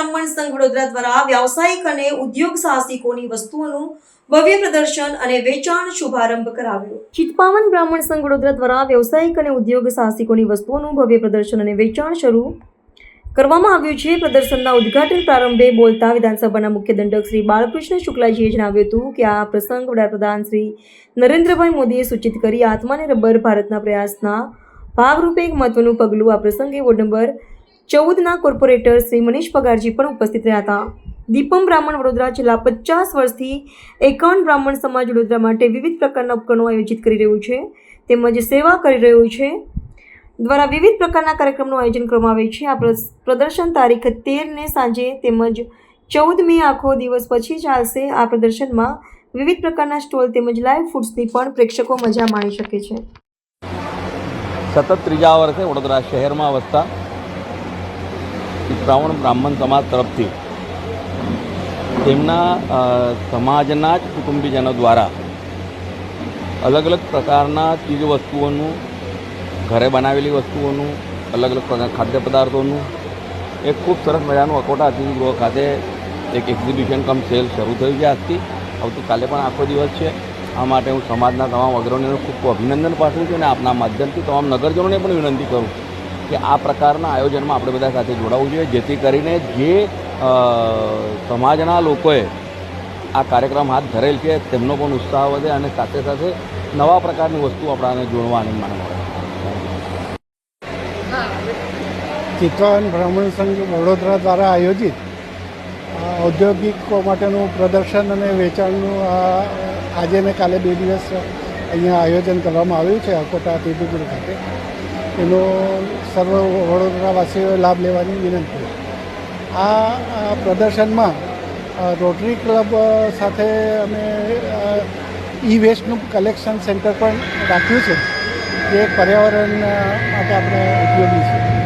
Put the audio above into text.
બ્રાહ્મણ સંઘ વડોદરા દ્વારા વ્યાવસાયિક અને ઉદ્યોગ સાહસિકોની વસ્તુઓનું ભવ્ય પ્રદર્શન અને વેચાણ શુભારંભ કરાવ્યો. ચિત્પાવન બ્રાહ્મણ સંઘ વડોદરા દ્વારા વ્યવસાયિક અને ઉદ્યોગ સાહસિકોની વસ્તુઓનું ભવ્ય પ્રદર્શન અને વેચાણ શરૂ કરવામાં આવ્યું છે. પ્રદર્શનના ઉદ્ઘાટન પ્રારંભે બોલતા વિધાનસભાના મુખ્ય દંડક શ્રી બાળકૃષ્ણ શુક્લાજીએ જણાવ્યું હતું કે આ પ્રસંગ વડાપ્રધાન શ્રી નરેન્દ્રભાઈ મોદીએ સૂચિત કરી આત્માને રબર ભારતના પ્રયાસના ભાગરૂપે એક મહત્વનું પગલું આ પ્રસંગે વોર્ડ નંબર ચૌદના કોર્પોરેટર શ્રી મનીષ પગારજી પણ ઉપસ્થિત રહ્યા હતા. દીપમ બ્રાહ્મણ વડોદરા છેલ્લા પચાસ વર્ષથી એકાવન બ્રાહ્મણ સમાજ વડોદરા માટે વિવિધ પ્રકારના ઉપકરણો આયોજિત કરી રહ્યું છે, તેમજ સેવા કરી રહ્યું છે, દ્વારા વિવિધ પ્રકારના કાર્યક્રમનું આયોજન કરવામાં આવે છે. આ પ્રદર્શન તારીખ તેરને સાંજે તેમજ ચૌદ મે આખો દિવસ પછી ચાલશે. આ પ્રદર્શનમાં વિવિધ પ્રકારના સ્ટોલ તેમજ લાઈવ ફૂડ્સની પણ પ્રેક્ષકો મજા માણી શકે છે. સતત ત્રીજા વર્ષે વડોદરા શહેરમાં વસતા શ્રાવણ બ્રાહ્મણ સમાજ તરફથી તેમના સમાજના જ કુટુંબીજનો દ્વારા અલગ અલગ પ્રકારના ચીજ વસ્તુઓનું ઘરે બનાવેલી વસ્તુઓનું, અલગ અલગ પ્રકાર ખાદ્ય પદાર્થોનું, એક ખૂબ સરસ મજાનું અકોટા અતિથિગૃહ ખાતે એક એક્ઝિબિશન કમ સેલ શરૂ થયું છે આજથી. આવતીકાલે પણ આખો દિવસ છે. આ માટે હું સમાજના તમામ અગ્રણીઓને ખૂબ ખૂબ અભિનંદન પાઠવું છું અને આપના માધ્યમથી તમામ નગરજનોને પણ વિનંતી કરું કે આ પ્રકારના આયોજનમાં આપણે બધા સાથે જોડાવવું જોઈએ. જેથી કરીને જે સમાજના લોકોએ આ કાર્યક્રમ હાથ ધરેલ છે, તેમનો પણ ઉત્સાહ વધે અને સાથે સાથે નવા પ્રકારની વસ્તુ આપણાને જોડવા આનંદ માનવા ચિત્રાવન બ્રાહ્મણ સંઘ વડોદરા દ્વારા આયોજિત ઔદ્યોગિકો માટેનું પ્રદર્શન અને વેચાણનું આજે ને કાલે બે દિવસ અહીંયા આયોજન કરવામાં આવ્યું છે, અકોટા અતિથિગૃહ ખાતે. એનો સર્વ વડોદરાવાસીઓએ લાભ લેવાની વિનંતી આ પ્રદર્શનમાં રોટરી ક્લબ સાથે અમે ઈ વેસ્ટનું કલેક્શન સેન્ટર પણ રાખ્યું છે. જે પર્યાવરણ માટે આપણે ઉપયોગી છે.